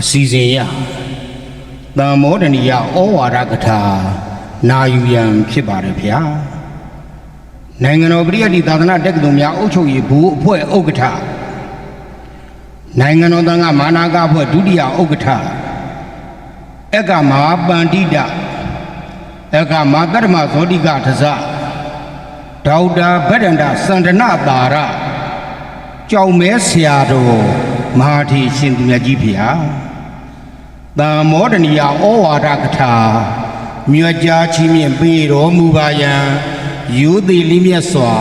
အစီအစဉ်ရတမ္မောဒနိယဩဝါဒကထာနာယူရန်ဖြစ်ပါတယ်ဗျာနိုင်ငံတော်ပရိယတ်တိသာသနာတက္ကသိုလ်များအုပ်ချုပ်ရေးဘူအဖွဲ့ဥက္ကဋ္ဌနိုင်ငံတော်သံဃာမာနာကအဖွဲ့ဒုတိယဥက္ကဋ္ဌအက္ကမဟာပန္တိတအက္ကမဟာတ္တမဇောတိကထဇဒေါက်တာဗဒ္ဒန္တစန္ဒနတာရကြောင်မဲဆရာတော် မဟာထီရှင်သူမြတ်ကြီးဖေဟာတမ္မောဒနိယဩဝါဒကထာမြတ်ကြားချင်းမြင့်ပေးတော်မူပါယံယူသည်လေးမြတ်စွာ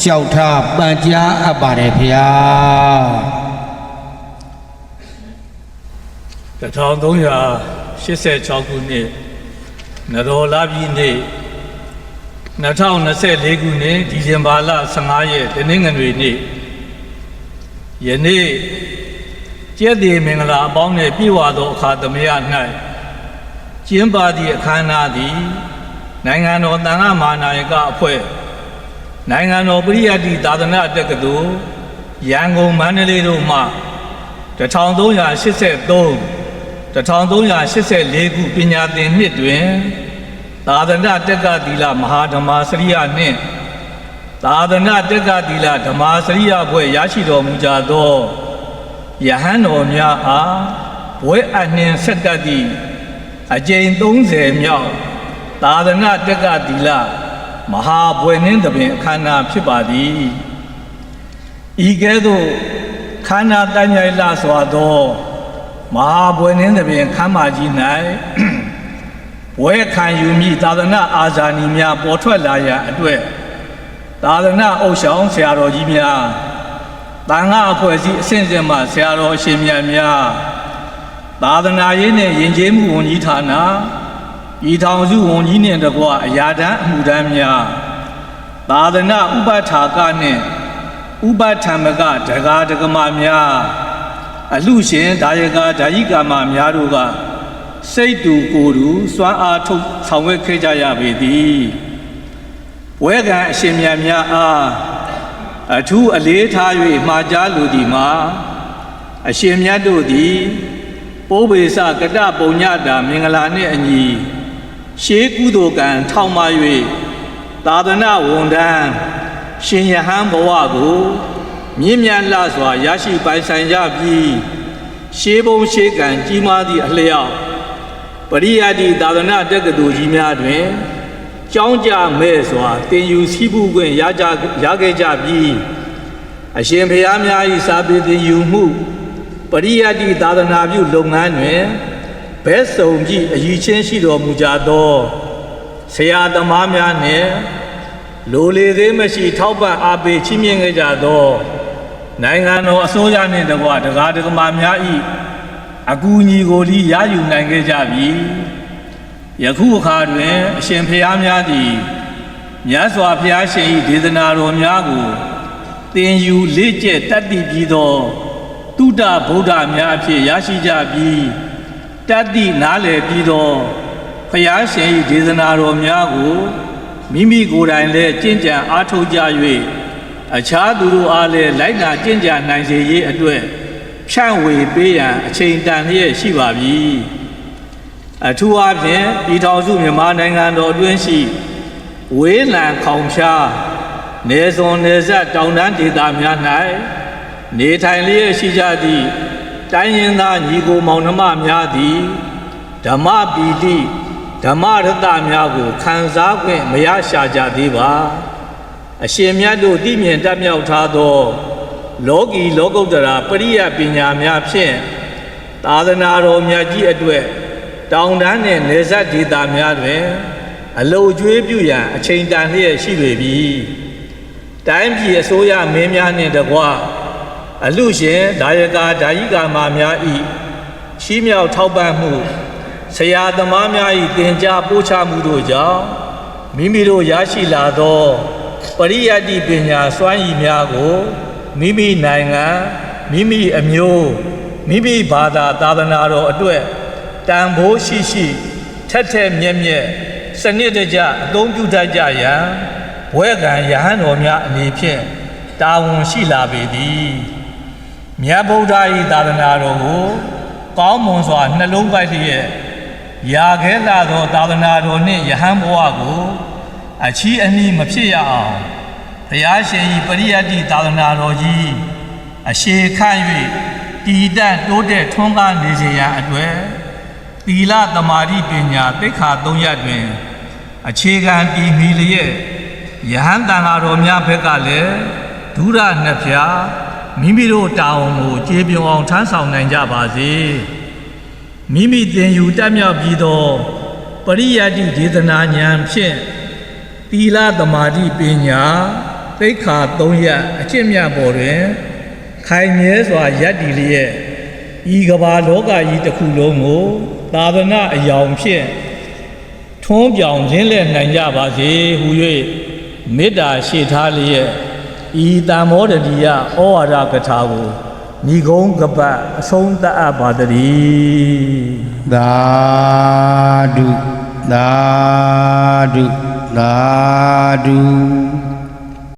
လျှောက်ထားပန်ကြားအပ်ပါတယ်ဖေဟာ1386ခုနှစ်နရောလာပြည်နေ့2024ခုနှစ်ဒီဇင်ဘာလ15ရက်တနင်္ဂနွေနေ့ယနေ့ ကျက်တည်မင်္ဂလာအပေါင်းနဲ့ပြည့်ဝသောအခါသမယ၌ကျင်းပသည့်အခမ်းအနားသည် နိုင်ငံတော်တန်ခါမာနာယကအဖွဲ့နိုင်ငံတော်ပရိယတ်တိသာသနာတက္ကသိုလ်ရန်ကုန်မန္တလေးတို့မှ1383 1384ခုပညာသင်နှစ်တွင် သာသနာတက္ကသီလမဟာဓမ္မစရိယနှင့်သာသနာတက္ကသီလဓမ္မစရိယဘွဲ့ရရှိတော်မူကြသော ယဟန်တော်များအားဘွဲ့အနှင်ဆက်ကပ်သည့်အကြိမ်30မြောက်သာသနာတက္ကသီလမဟာဘွယ်နှင်းတပင်အခမ်းအနားဖြစ်ပါသည်ဤကဲ့သို့ခန္ဓာတန်မြိုင်လာစွာသောမဟာဘွယ်နှင်းသဖြင့်ခမ်းမကြီး၌ဘွဲခံယူမိသာသနာအာဇာနည်များပေါ်ထွက်လာရန်အတွက်သာသနာအုပ်ဆောင်ဆရာတော်ကြီးများ တန်ခါအဖွဲ့အစည်းအစဉ်စဉ်မှဆရာတော်အရှင်မြတ်များသာသနာရေးနှင့်ယဉ်ကျေးမှုဝန်ကြီးဌာနဤထောင်စုဝန်ကြီးနှင့်တကွအရာတန်းအမှုတန်းများသာသနာဥပထာကနှင့်ဥပထမကဒဂါဒဂမများအလှရှင်ဒါယကာဓာယိကာမများတို့ကစိတ်တူကိုယ်တူစွမ်းအားထုတ်ဆောင်ရွက်ခဲ့ကြရပေသည်ဝဲကံအရှင်မြတ်များအား အထူးအလေးထား၍မှာကြားလိုသည်မှာအရှင်မြတ်တို့သည်ပိုးပေစကတပုံညတာမင်္ဂလာနှင့်အညီရှေးကုသိုလ်ကံထောက်မ၍သာသနာဝန်ထမ်းရှင်ယဟန်ဘဝကိုမြင့်မြတ်လှစွာရရှိပိုင်ဆိုင်ကြပြီးရှေးဘုံရှေးကံကြီးမားသည့်အလျောက်ပရိယတ်တိသာသနာတက္ကသိုလ်ကြီးများတွင် ကျောင်းကြမဲ့စွာတင်ယူစည်းပူခွင့်ရကြရခဲ့ကြပြီးအရှင်ဘုရားများ၏စာပေသင်ယူမှုပရိယတ်တိသာသနာပြုလုပ်ငန်းတွင်ဘဲစုံကြည့်အည်ချင်းရှိတော်မူကြသောဆရာသမားများနှင့်လိုလေသေးမရှိ ထောက်ပံ့အားပေးချီးမြှင့်ခဲ့ကြသော နိုင်ငံတော်အစိုးရနှင့်တကွဒကာဒကမာများဤအကူအညီကိုလိရယူနိုင်ခဲ့ကြပြီ ယခုအခါတွင် အရှင်ဖျားများသည်မြတ်စွာဘုရားရှင်၏ဒေသနာတော်များကိုသင်ယူလေ့ကျက်တတ်သိပြီးသောတုဒ္ဒဗုဒ္ဓများအဖြစ်ရရှိကြပြီးတတ်သိနားလည်ပြီးသောဘုရားရှင်၏ဒေသနာတော်များကိုမိမိကိုယ်တိုင်လည်းကျင့်ကြံအားထုတ်ကြ၍အခြားသူတို့အားလည်းလိုက်နာကျင့်ကြံနိုင်စေရေးအတွက်ဖြန့်ဝေပေးရန်အချိန်တန်လျက်ရှိပါပြီ အထူးအားဖြင့်ပြည်ထောင်စုမြန်မာနိုင်ငံတော်အတွင်းရှိဝေးလံခေါင်ဖျားနေစွန်နေဆက်တောင်တန်းဒေသများ၌နေထိုင်လျက်ရှိကြသည့်တိုင်းရင်းသားညီကိုမောင်နှမများသည်ဓမ္မပီတိဓမ္မရတများကိုခံစား권မရရှာကြသေးပါ အရှင်မြတ်တို့တည်မြင်တတ်မြောက်ထားသော လောကီလောကုတ္တရာပရိယပညာများဖြင့်သာသနာတော်မြတ်ကြီးအတွက် တောင်တန်းနှင့်နေဆက်ဒေသများတွင် အလုတ်ကျွေးပြုရန်အချိန်တန်လျက်ရှိပေပြီတိုင်းပြည်အစိုးရမင်းများနှင့်တကွအလူရှင်ဒါယကာဓာယိကာမများဤချီးမြှောက်ထောက်ပံ့မှုဆရာသမားများဤသင်ကြားပို့ချမှုတို့ကြောင့်မိမိတို့ရရှိလာသောပရိယတ်တိပညာစွမ်းရည်များကိုမိမိနိုင်ငံမိမိအမျိုးမိမိဘာသာသာသနာတော်အတွက် တန်ဖိုးရှိရှိထက်ထက်မြက်မြက်စနစ်တကျအသုံးပြုတတ်ကြရန်ဘွဲကံယဟန်တော်များအနေဖြင့်တာဝန်ရှိလာပေသည်မြတ်ဗုဒ္ဓ၏သာသနာတော်ကို ကောင်းမွန်စွာနှလုံးပိုက်လျက်ရာခဲလာသောသာသနာတော်နှင့်ယဟန်ဘဝကို အချီးအနှီးမဖြစ်ရအောင်ဘုရားရှင်၏ပရိယတ္တိသာသနာတော်ကြီးအရှိခန့်၍တည်တံ့တိုးတက်ထွန်းကားနေစေရန်အတွက် သီလသမာဓိပညာသိက္ခာသုံးရပ်တွင် အခြေခံတည်မီလျက်ယဟန်တန်ဃာတော်များဘက်ကလည်းဒုရနှစ်ဖြာမိမိတို့တာဝန်ကိုကျေပြွန်အောင်ထမ်းဆောင်နိုင်ကြပါစေမိမိသင်ယူတတ်မြောက်ပြီးသောပရိယတ္တိဒေသနာဉာဏ်ဖြင့်သီလသမာဓိပညာသိက္ခာ၃ရပ်အကျင့်မြတ်ပေါ်တွင် ခိုင်မြဲစွာယက်တည်လျက် ဤကဘာလောကကြီးတစ်ခုလုံးကိုသာသနာအယောင်ဖြင့်ထွန်းပြောင်ခြင်းလဲနိုင်ကြပါစေဟု၍မေတ္တာရှိထားလျက်ဤတံမောဒတိယဩဝါဒကထာကိုညီကုန်းကပတ်အဆုံးသတ်အပ်ပါတည်းသာဓုသာဓုသာဓု